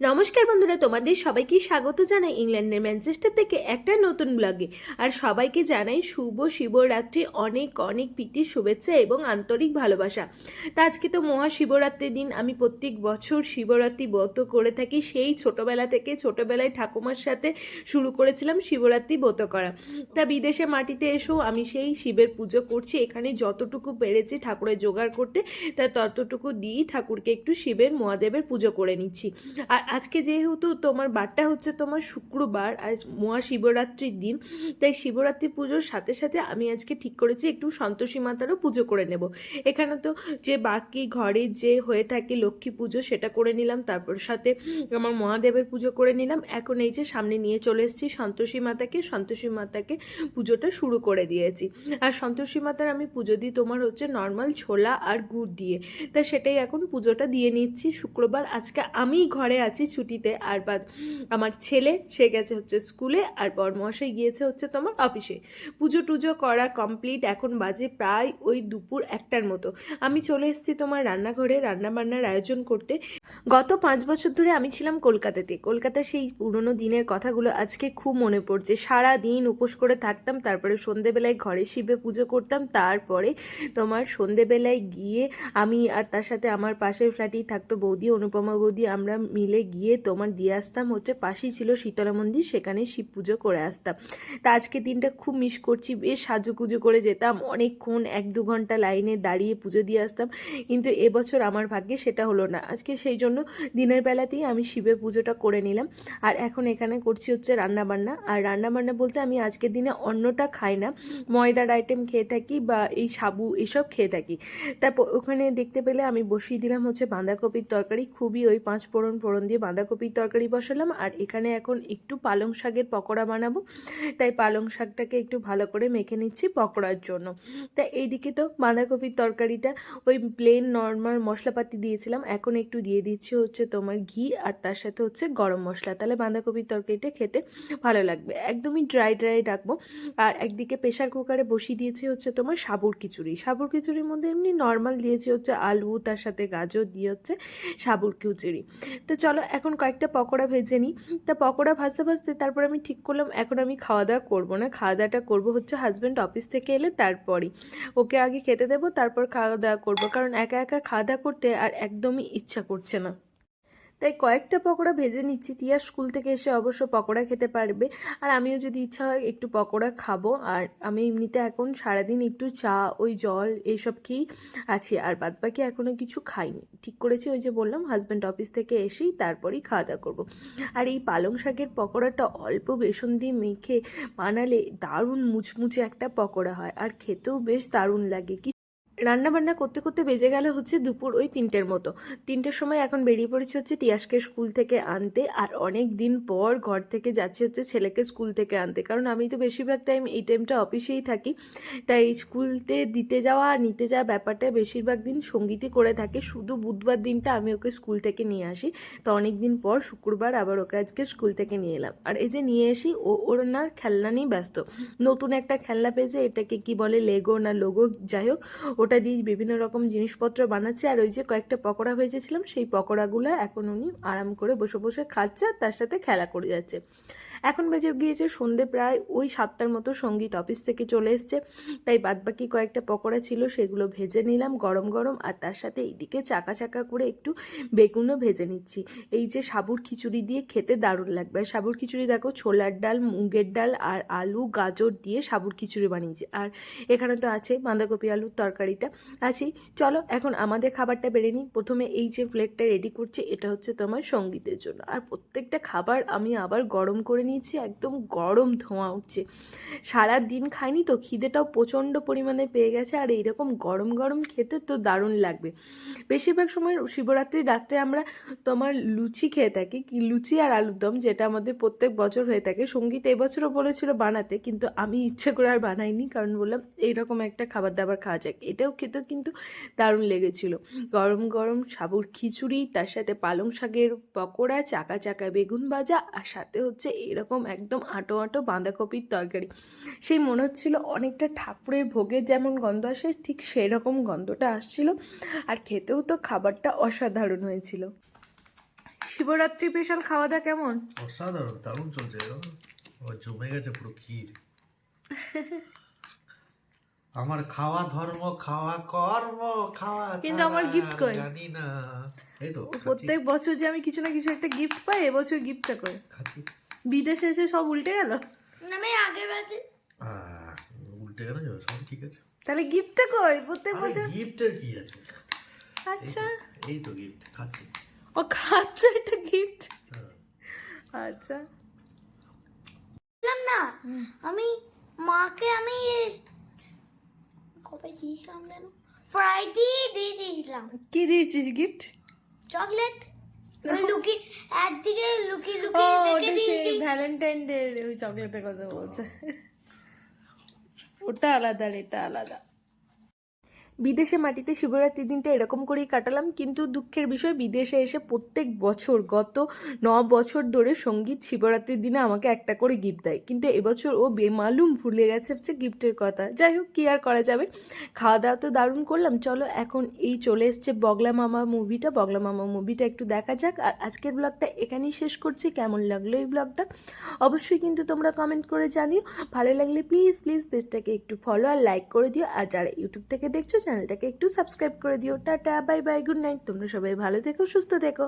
নমস্কার বন্ধুরা, তোমাদের সবাইকে স্বাগত জানাই ইংল্যান্ডের ম্যানচেস্টার থেকে একটা নতুন ব্লগে আর সবাইকে জানাই শুভ শিবরাত্রি, অনেক অনেক প্রীতি, শুভেচ্ছা এবং আন্তরিক ভালোবাসা। তা আজকে তো মহাশিবরাত্রির দিন, আমি প্রত্যেক বছর শিবরাত্রি ব্রত করে থাকি, সেই ছোটবেলা থেকে ছোটবেলায় ঠাকুমার সাথে শুরু করেছিলাম শিবরাত্রি ব্রত করা। তা বিদেশে মাটিতে এসেও আমি সেই শিবের পুজো করছি, এখানে যতটুকু পেরেছি ঠাকুরের জোগাড় করতে, তা ততটুকু দিয়েই ঠাকুরকে একটু শিবের মহাদেবের পুজো করে নিচ্ছি। আর আজকে যেহেতু তোমার বারটা হচ্ছে তোমার শুক্রবার, আজ মহাশিবরাত্রির দিন, তাই শিবরাত্রি পুজোর সাথে সাথে আমি আজকে ঠিক করেছি একটু সন্তোষী মাতারও পুজো করে নেব। এখানে তো যে বাকি ঘরে যে হয়ে থাকে লক্ষ্মী পুজো সেটা করে নিলাম, তারপর সাথে আমার মহাদেবের পুজো করে নিলাম। এখন এই যে সামনে নিয়ে চলে এসেছি, সন্তোষী মাতাকে সন্তোষী মাতাকে পুজোটা শুরু করে দিয়েছি। আর সন্তোষী মাতার আমি পুজো দিই তোমার হচ্ছে নর্মাল ছোলা আর গুড় দিয়ে। তা সেটাই এখন পুজোটা দিয়ে নিচ্ছি শুক্রবার। আজকে আমি ঘরে আছি। ছুটিতে, আর বাদ আমার ছেলে, সে গেছে হচ্ছে স্কুলে, আর বরমশাই গিয়েছে হচ্ছে তোমার অফিসে। পুজো টুজো করা কমপ্লিট এখন বাজে প্রায় ওই দুপুর একটার মতো। আমি চলে এসেছি তোমার রান্নাঘরে রান্না বান্নার আয়োজন করতে। গত পাঁচ বছর ধরে আমি ছিলাম কলকাতাতে। কলকাতার সেই পুরনো দিনের কথাগুলো আজকে খুব মনে পড়ছে। সারা দিন উপোস করে থাকতাম, তারপরে সন্ধেবেলায় ঘরে শিবে পুজো করতাম, তারপরে তোমার সন্ধেবেলায় গিয়ে আমি আর তার সাথে আমার পাশের ফ্ল্যাটেই থাকতো বৌদি, অনুপমা বৌদি, আমরা মিলে গিয়ে তোমার দিয়ে আসতাম হচ্ছে পাশেই ছিল শীতলা মন্দির সেখানে শিব পুজো করে আসতাম। তা আজকে দিনটা খুব মিস করছি, বেশ সাজুকুজো করে যেতাম, অনেকক্ষণ এক দু ঘণ্টা লাইনে দাঁড়িয়ে পুজো দিয়ে আসতাম, কিন্তু এবছর আমার ভাগ্যে সেটা হলো না। আজকে সেই জন্য দিনের বেলাতেই আমি শিবের পুজোটা করে নিলাম, আর এখন এখানে করছি হচ্ছে রান্নাবান্না। আর রান্নাবান্না বলতে আমি আজকের দিনে অন্যটা খাই না, ময়দার আইটেম খেয়ে থাকি বা এই সাবু এসব খেয়ে থাকি। তারপর ওখানে দেখতে পেলে আমি বসিয়ে দিলাম হচ্ছে বাঁধাকপির তরকারি, খুবই ওই পাঁচ ফোড়ন ফোড়ন দিয়ে বাঁধাকপির তরকারি বসালাম, আর এখানে এখন একটু পালং শাকের পকোড়া বানাবো। তাই পালং শাকটাকে একটু ভালো করে মেখে নিচ্ছি পকোড়ার জন্য। তা এইদিকে তো বাঁধাকপির তরকারিটা ওই প্লেন নর্মাল মশলাপাতি দিয়েছিলাম, এখন একটু দিয়ে দিচ্ছি হচ্ছে তোমার ঘি, আর তার সাথে হচ্ছে গরম মশলা। তাহলে বাঁধাকপির তরকারিটা খেতে ভালো লাগবে। একদমই ড্রাই ড্রাই রাখব। আর একদিকে প্রেশার কুকারে বসিয়ে দিয়েছি হচ্ছে তোমার সাবুর খিচুড়ি। সাবুর খিচুড়ির মধ্যে এমনি নর্মাল দিয়েছি হচ্ছে আলু, তার সাথে গাজর দিয়ে হচ্ছে সাবুর খিচুড়ি। তো চলো এখন কয়েকটা পকোড়া ভেজে নিই। তা পকোড়া ভাজতে ভাজতে তারপর আমি ঠিক করলাম, এখন আমি খাওয়া দাওয়া করব না। খাওয়া দাওয়াটা করব হচ্ছে হাজব্যান্ড অফিস থেকে এলে তারপরই। ওকে আগে খেতে দেবো, তারপর খাওয়া দাওয়া করব। কারণ একা একা খাওয়া দাওয়া করতে আর একদমই ইচ্ছা করছে না। তাই কয়েকটা পকোড়া ভেজে নিচ্ছি। তিয়া স্কুল থেকে এসে অবশ্য পকোড়া খেতে পারবে। আর আমিও যদি ইচ্ছা হয় একটু পকোড়া খাব। আর আমি এমনিতে এখন সারাদিন একটু চা, ওই জল এইসব খেয়েই আছি। আর বাদ বাকি এখনও কিছু খাইনি। ঠিক করেছি ওই যে বললাম হাজব্যান্ড অফিস থেকে এসেই তারপরেই খাওয়া দাওয়া করব। আর এই পালং শাকের পকোড়াটা অল্প বেসন দিয়ে মেখে বানালে দারুণ মুচমুচে একটা পকোড়া হয়। আর খেতেও বেশ দারুণ লাগে। কি রান্না বান্না করতে করতে বেজে গেল হচ্ছে দুপুর ওই তিনটের মতো। তিনটের সময় এখন বেরিয়ে পড়েছি হচ্ছে তিয়াসকে স্কুল থেকে আনতে আর অনেক দিন পর ঘর থেকে যাচ্ছি হচ্ছে ছেলেকে স্কুল থেকে আনতে। কারণ আমি তো বেশিরভাগ টাইম এই টাইমটা অফিসেই থাকি। তাই স্কুলতে দিতে যাওয়া আর নিতে যাওয়া ব্যাপারটা বেশিরভাগ দিন সঙ্গীতই করে থাকে। শুধু বুধবার দিনটা আমি ওকে স্কুল থেকে নিয়ে আসি। তো অনেক দিন পর শুক্রবার আবার ওকে আজকে স্কুল থেকে নিয়ে এলাম। আর এই যে নিয়ে এসি, ও ওর না খেলনা নিয়ে ব্যস্ত। নতুন একটা খেলনা পেয়েছে, এটাকে কি বলে লেগো না লোগো যাই হোক ওটা দিয়ে বিভিন্ন রকম জিনিসপত্র বানাচ্ছে। আর ওই যে কয়েকটা পকোড়া ভেজেছিলাম, সেই পকোড়াগুলো এখন উনি আরাম করে বসে বসে খাচ্ছে আর তার সাথে খেলা করে যাচ্ছে। এখন বেজে গিয়েছে সন্ধে প্রায় ওই সাতটার মতো সংগীত অফিস থেকে চলে এসছে। তাই বাদবাকি কয়েকটা পকোড়া ছিল, সেগুলো ভেজে নিলাম গরম গরম আর তার সাথে এইদিকে চাকা চাকা করে একটু বেগুনও ভেজে নিচ্ছি। এই যে সাবুর খিচুড়ি দিয়ে খেতে দারুণ লাগবে। আর সাবুর খিচুড়ি দেখো, ছোলার ডাল, মুগের ডাল আর আলু, গাজর দিয়ে সাবুর খিচুড়ি বানিয়েছি। আর এখানে তো আছে বাঁধাকপি আলুর তরকারিটা। আছেই চলো এখন আমাদের খাবারটা বেড়ে নিই। প্রথমে এই যে প্লেটটা রেডি করছি, এটা হচ্ছে তোমার সঙ্গীতের জন্য। আর প্রত্যেকটা খাবার আমি আবার গরম করে নিয়েছি, একদম গরম ধোঁয়া উঠছে। সারা দিন খাইনি তো, খিদেটাও প্রচণ্ড পরিমাণে পেয়ে গেছে, আর এইরকম গরম গরম খেতে তো দারুণ লাগবে। বেশিরভাগ সময় শিবরাত্রির রাত্রে আমরা তোমার লুচি খেয়ে থাকি, কি লুচি আর আলুর দম যেটা আমাদের প্রত্যেক বছর হয়ে থাকে। সংগীত এবছরও বলেছিল বানাতে, কিন্তু আমি ইচ্ছে করে আর বানাইনি, কারণ বললাম এইরকম একটা খাবার দাবার খাওয়া যাক। এটাও খেতেও কিন্তু দারুণ লেগেছিল। গরম গরম সাবুর খিচুড়ি, তার সাথে পালং শাকের পকোড়া, চাকা চাকা বেগুন ভাজা, আর সাথে হচ্ছে এরকম একদম আটো আটো বাঁধাকপির তরকারি। সেই মনে হচ্ছিল অনেকটা ঠাকুরের ভোগের যেমন গন্ধ আসে ঠিক সেরকম গন্ধটা আসছিল। আর খেতেও তো খাবারটা অসাধারণ হয়েছিল। শিবরাত্রি স্পেশাল খাওয়া দাওয়া কেমন? অসাধারণ দারুণ চলছে জমে গেছে পুরো ক্ষীর। আমার খাওয়া ধর্ম খাওয়া কর্ম খাওয়া কিন্তু আমার গিফট কই? জানি না। এই তো প্রত্যেক বছর যে আমি কিছু না কিছু একটা গিফট পাই এবছর গিফটটা করে খাচ্ছি। বিদেশে এসে সব উল্টে গেল? আমি আগের বাজে। উল্টে গেল সব ঠিক আছে। তাহলে গিফটটা কই? প্রত্যেক বছর? গিফটের কি আছে? আচ্ছা। এই তো গিফট খাচ্ছি। ও খাচ্ছে একটা গিফট হ্যাঁ। আচ্ছা। বললাম না আমি মাকে আমি কবে দিয়েছিলাম যেন? ফ্রাইডে দিয়ে দিয়েছিলাম। কি দিয়েছিস গিফট চকলেট লুকি একদিকে লুকি লুকি রেখে দিয়েছি ভ্যালেন্টাইন ডে ওই চকলেটের কথা বলছে। ওটা আলাদা এটা আলাদা। বিদেশে মাটিতে শিবরাত্রির দিনটা এরকম করেই কাটালাম, কিন্তু দুঃখের বিষয়, বিদেশে এসে প্রত্যেক বছর গত ন বছর ধরে সংগীত শিবরাত্রির দিনে আমাকে একটা করে গিফট দেয়। কিন্তু এবছর ও বেমালুম ভুলে গেছে হচ্ছে গিফটের কথা। যাই হোক, কী আর করা যাবে? খাওয়া দাওয়া তো দারুণ করলাম, চলো এখন এই চলে এসছে বগলা মামা মুভিটা বগলা মামা মুভিটা একটু দেখা যাক, আর আজকের ব্লগটা এখানেই শেষ করছি। কেমন লাগল এই ব্লগটা অবশ্যই কিন্তু তোমরা কমেন্ট করে জানিও। ভালো লাগলে প্লিজ প্লিজ পেজটাকে একটু ফলো আর লাইক করে দিও। আর যারা ইউটিউব থেকে দেখছ চ্যানেলটাকে একটু সাবস্ক্রাইব করে দিও। Tata bye bye good night তোমরা সবাই ভালো থেকো, সুস্থ থেকো।